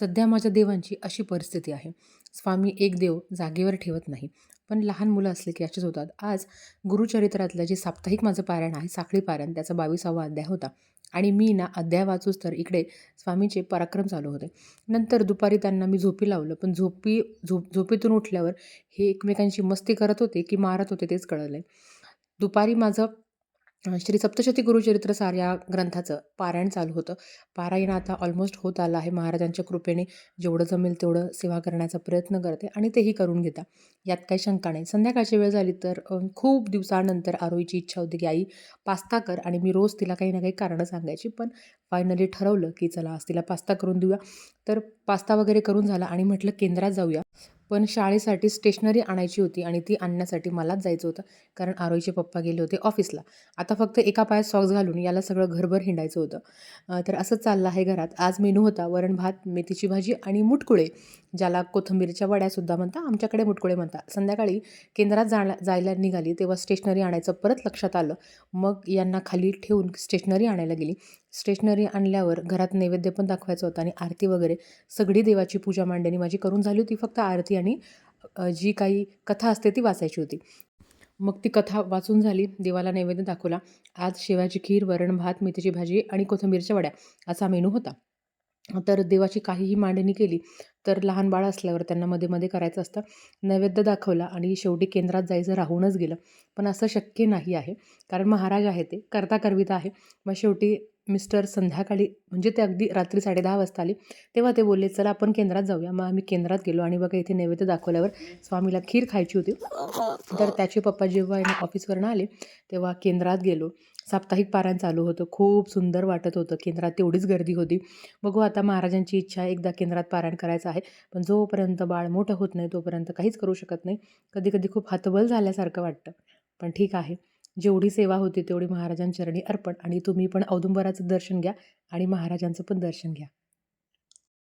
सध्या माझ्या देवांची अशी परिस्थिती आहे. स्वामी एक देव जागेवर ठेवत नाही. पण लहान मुलं असले की असेच होतात. आज गुरुचरित्रातलं जे साप्ताहिक माझं पारायण आहे साखळी पारायण त्याचा बावीसावा अध्याय होता. आणि मी ना अध्याय वाचूच तर इकडे स्वामीचे पराक्रम चालू होते. नंतर दुपारी त्यांना मी झोपी लावलं. पण झोपी झोप झोपेतून उठल्यावर हे एकमेकांची मस्ती करत होते की मारत होते तेच कळलं. दुपारी माझं श्री सप्तशती गुरुचरित्र सार या ग्रंथाचं पारायण चालू होतं. पारायण आता ऑलमोस्ट होत आलं आहे. महाराजांच्या कृपेने जेवढं जमेल तेवढं सेवा करण्याचा प्रयत्न करते आणि तेही करून घेता. यात काही शंका नाही. संध्याकाळची वेळ झाली तर खूप दिवसानंतर आरोईची इच्छा होती की आई पास्ता कर आणि मी रोज तिला काही ना काही कारणं सांगायची. पण फायनली ठरवलं की चला आज तिला पास्ता करून देऊया. तर पास्ता वगैरे करून झाला आणि म्हटलं केंद्रात जाऊया. पण शाळेसाठी स्टेशनरी आणायची होती आणि ती आणण्यासाठी मलाच जायचं होतं कारण आरोहीचे पप्पा गेले होते ऑफिसला आता फक्त एका पायात सॉक्स घालून याला सगळं घरभर हिंडायचं होतं. तर असंच चाललं आहे घरात. आज मेनू होता वरण भात मेथीची भाजी आणि मुटकुळे ज्याला कोथिंबीरच्या वड्यासुद्धा म्हणता आमच्याकडे मुटकुळे म्हणतात संध्याकाळी केंद्रात जाण्या जायला निघाली तेव्हा स्टेशनरी आणायचं परत लक्षात आलं. मग यांना खाली ठेवून स्टेशनरी आणायला गेली. स्टेशनरी आणल्यावर घरात नैवेद्य पण दाखवायचं होतं आणि आरती वगैरे. सगळी देवाची पूजा मांडणी माझी करून झाली होती फक्त आरती आणि जी काही कथा असते ती वाचायची होती. मग ती कथा वाचून झाली देवाला नैवेद्य दाखवला. आज शेवाची खीर वरण भात मेथीची भाजी आणि कोथिंबीरच्या वड्या असा मेनू होता. तर देवाची काहीही मांडणी केली तर लहान बाळ असल्यावर त्यांना मध्ये मध्ये करायचं असतं. नैवेद्य दाखवला आणि शेवटी केंद्रात जायचं राहूनच गेलं. पण असं शक्य नाही आहे कारण महाराज आहे ते करता करविता आहे. मग शेवटी मिस्टर संध्याकाळी म्हणजे ते अगदी रात्री साडेदहा वाजता आले तेव्हा ते बोलले चला आपण केंद्रात जाऊया. मग आम्ही केंद्रात गेलो आणि बघा इथे नैवेद्य दाखवल्यावर स्वामीला खीर खायची होती. तर त्याचे पप्पा जेव्हा ऑफिसवरनं आले तेव्हा केंद्रात गेलो. साप्ताहिक पारायण चालू होतं. खूप सुंदर वाटत होतं. केंद्रात तेवढीच गर्दी होती. बघू आता महाराजांची इच्छा आहे एकदा केंद्रात पारायण करायचं आहे. पण जोपर्यंत बाळ मोठं होत नाही तोपर्यंत काहीच करू शकत नाही. कधी कधी खूप हतबल झाल्यासारखं वाटतं. पण ठीक आहे. जेवढी सेवा होती तेवढी महाराजांचरणी अर्पण आणि तुम्ही पण औदुंबराचं दर्शन घ्या आणि महाराजांचं पण दर्शन घ्या.